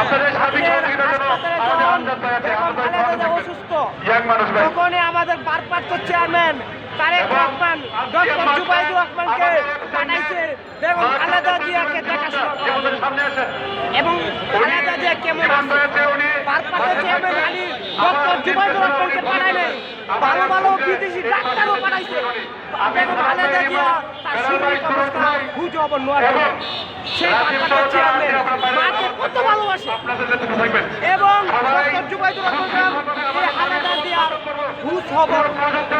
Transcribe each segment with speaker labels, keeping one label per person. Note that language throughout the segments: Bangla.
Speaker 1: আপনাদের সার্বিক সহযোগিতার জন্য আমাদের আমজাদ ভাই আছে
Speaker 2: খালেদা
Speaker 1: ইয়াং মানুষ ভাই।
Speaker 2: তখনই আমাদের ভারপ্রাপ্ত চেয়ারম্যান তারেক রহমান ডক্টর জুবাইদুর রহমানকে পাঠাইছে বেগম খালেদা জিয়াকে দেখাশোনা করার
Speaker 1: আমাদের
Speaker 2: জন্য।
Speaker 1: সামনে আসেন।
Speaker 2: এবং খালেদা জিয়া কেমন আছে? ভারপ্রাপ্ত চেয়ারম্যান আলী ডক্টর জুবাইদুর রহমানকে পাঠায় ভালো ভালো বিদেশি ডাক্তারও পাঠাইছে। বেগম খালেদা জিয়া তার শারীরিক অবস্থা বুঝে অবর সেই ভারপ্রাপ্ত চেয়ারম্যান কত ভালোবাসে। এবং জুবাইদুর রহমান এই খালেদা জিয়ার ঘুষ খবর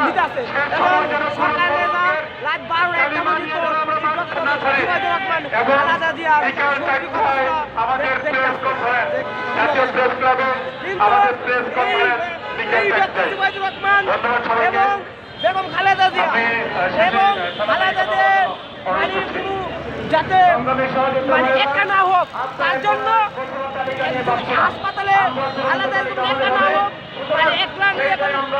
Speaker 2: দিতেছে এবং সকালে রাত বারো একটা পর্যন্ত জুবাইদুর রহমান খালেদা জিয়ার
Speaker 1: বিকাল
Speaker 2: শারীরিক
Speaker 1: চারটায়।
Speaker 2: অবস্থা
Speaker 1: আমাদের প্রেস
Speaker 2: দেখতেছে।
Speaker 1: কনফারেন্স জাতীয় প্রেস ক্লাবে
Speaker 2: কিন্তু
Speaker 1: আমাদের প্রেস
Speaker 2: এই-
Speaker 1: কনফারেন্স বিকাল
Speaker 2: এই ডক্টর
Speaker 1: চারটায়
Speaker 2: জুবাইদুর রহমান
Speaker 1: ধন্যবাদ সবাইকে।
Speaker 2: এবং বেগম খালেদা জিয়া
Speaker 1: আমি, আহ,
Speaker 2: এবং
Speaker 1: শেষে
Speaker 2: খালেদা জিয়ার মানে কোনো যাতে মানে একটা না হোক, তার জন্য হাসপাতালে আলাদা কোনো একা না হোক মানে একলা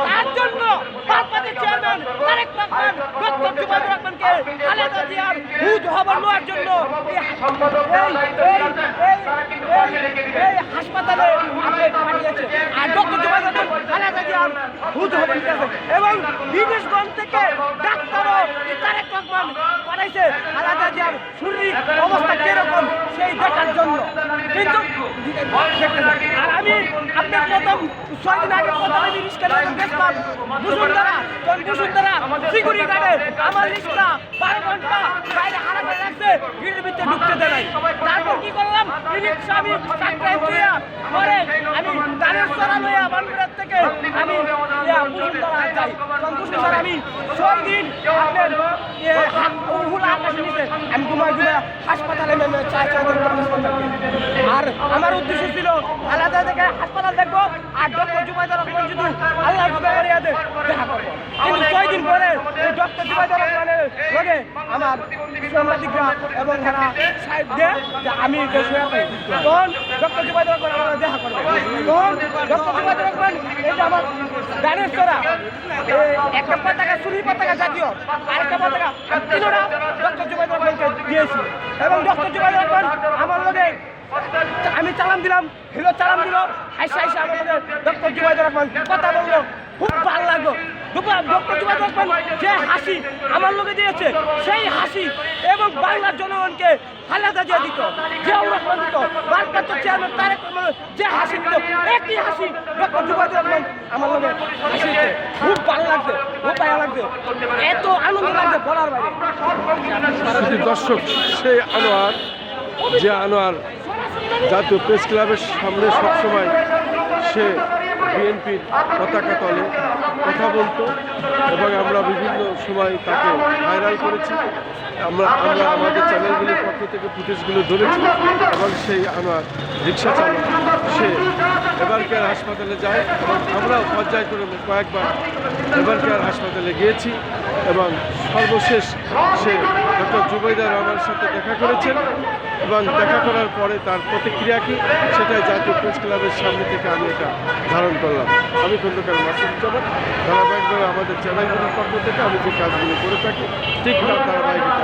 Speaker 2: তার জন্য বাদবাকি চেয়ারম্যান তারেক রহমান ডক্টর রহমানকে আলাদা হবার নেওয়ার জন্য এই হাসপাতালে আপনি পাঠিয়েছে আর ডক্টর জুবাইদুর রহমান খালেদা জিয়ার হুজ হবার নিয়েছে এবং বিদেশগঞ্জ থেকে ডাক্তারও তারেক রহমান পাঠাইছে। খালেদা জিয়ার শরীর অবস্থা কীরকম, সেই দেখার জন্য। কিন্তু আর আমি আপনার প্রথম ছয় দিন আগে প্রথম আমি রিক্সা দেখলাম বসুন্ধরা, তখন বসুন্ধরা সিকিউরিটি গার্ডে আমার রিক্সা বারো ঘণ্টা বাইরে হারা করে রাখছে ভিড়ের ঢুকতে দেয় তারপর কি করলাম? রিক্সা আমি চাকরায় দিয়া পরে আমি গানের চড়া লইয়া বানপুরের থেকে আমি বসুন্ধরা আমি ছয় দিন আপনার ইয়ে, আকাশে নিচে। আমি ঘুমাই ঘুমাই হাসপাতালে নেমে চাই। আর আমার উদ্দেশ্য ছিল আলাদা থেকে হাসপাতাল দেখব আর ডক্টর জুবাইদুর রহমান যদি আল্লাহ দেখা করব। কিন্তু ছয় দিন পরে এই ডক্টর জুবাইদুর রহমানের আমার সাংবাদিকরা এবং যারা সাহেব যে আমি তখন ডক্টর জুবাইদুর একটা পতাকা পতাকা পতাকা ডক্টর দিয়েছি। এবং ডক্টর আমার আমি চালাম দিলাম, হিরো চালাম দিল আমাদের ডক্টর কথা বলল, খুব ভালো লাগল। ডক্টর জুবাইদুর রহমান যে হাসি আমার লোকে দিয়েছে, সেই হাসি এবং বাংলার জনগণকে হালাদা দিয়ে দিত, জিয়াউর রহমান দিত ভারপ্রাপ্ত চেয়ারম্যান তারেক যে হাসি দিত একই হাসি ডক্টর জুবাইদুর রহমান আমার লোকে হাসিছে খুব ভালো লাগছে, খুব ভালো লাগছে। এত আনন্দ লাগছে বলার বাইরে।
Speaker 3: দর্শক সেই আনোয়ার, যে আনোয়ার জাতীয় প্রেস ক্লাবের সামনে সবসময় সে বিএনপির পতাকা তলে কথা বলতো এবং আমরা বিভিন্ন সময় তাকে ভাইরাল করেছি। আমরা আমরা আমাদের চ্যানেলগুলির পক্ষ থেকে ফুটেজগুলো ধরেছি এবং সেই আনোয়ার রিক্সা চালক সে। কেয়ার হাসপাতালে যায় আমরাও পর্যায় করে কয়েকবার এবার কেয়ার হাসপাতালে গিয়েছি এবং সর্বশেষ সে ডক্টর জুবাইদা রহমানের সাথে দেখা করেছেন এবং দেখা করার পরে তার প্রতিক্রিয়া কি, সেটাই জাতীয় প্রেস ক্লাবের সামনে থেকে আমি এটা ধারণ করলাম। আমি খন্দকার মাসুদুজ্জামান ধারাবাহিকভাবে আমাদের চ্যানেলগুলির পক্ষ থেকে আমি যে কাজগুলো করে থাকি, ঠিক তার ধারাবাহিকতা